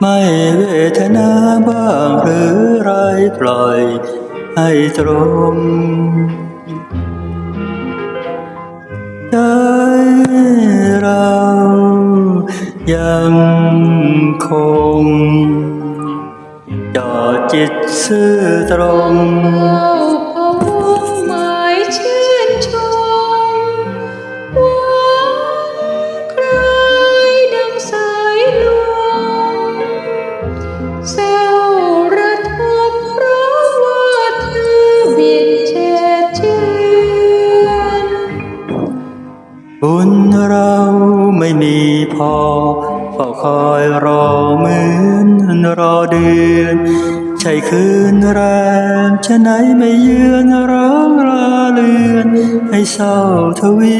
ไม่เวทนาบ้างหรือไรปล่อยให้ตรงใจเรายังคงจอดจิตซื่อตรง เราไม่มีพอเฝ้าคอยรอเหมือนรอเดือนใช่คืนแรมจะไหนไม่เยือนร้องลาเลือนให้เศร้าทวี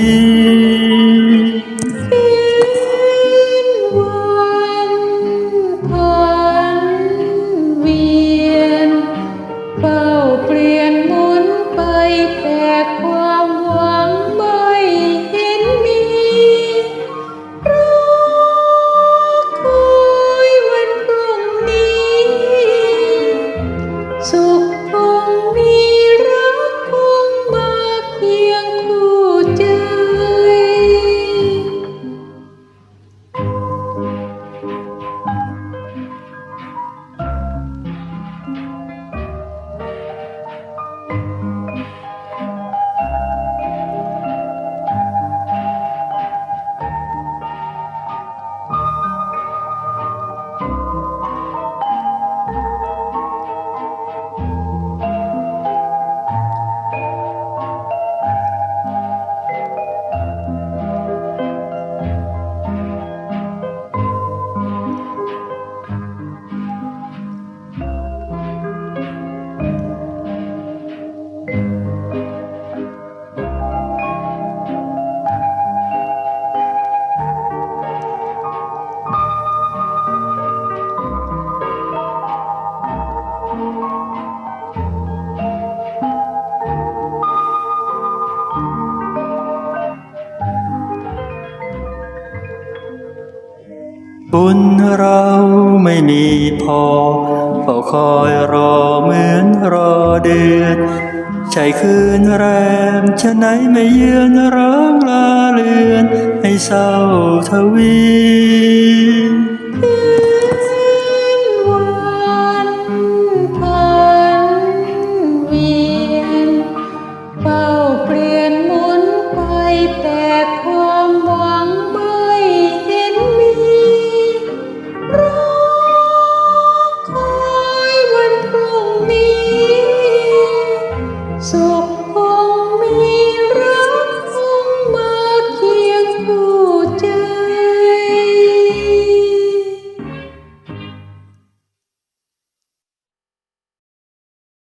บุญเราไม่มีพอเฝ้าคอยรอเหมือนรอเดือนใช่คืนแรมจะไหนไม่เยือนร้องลาเลือนให้เศร้าทวี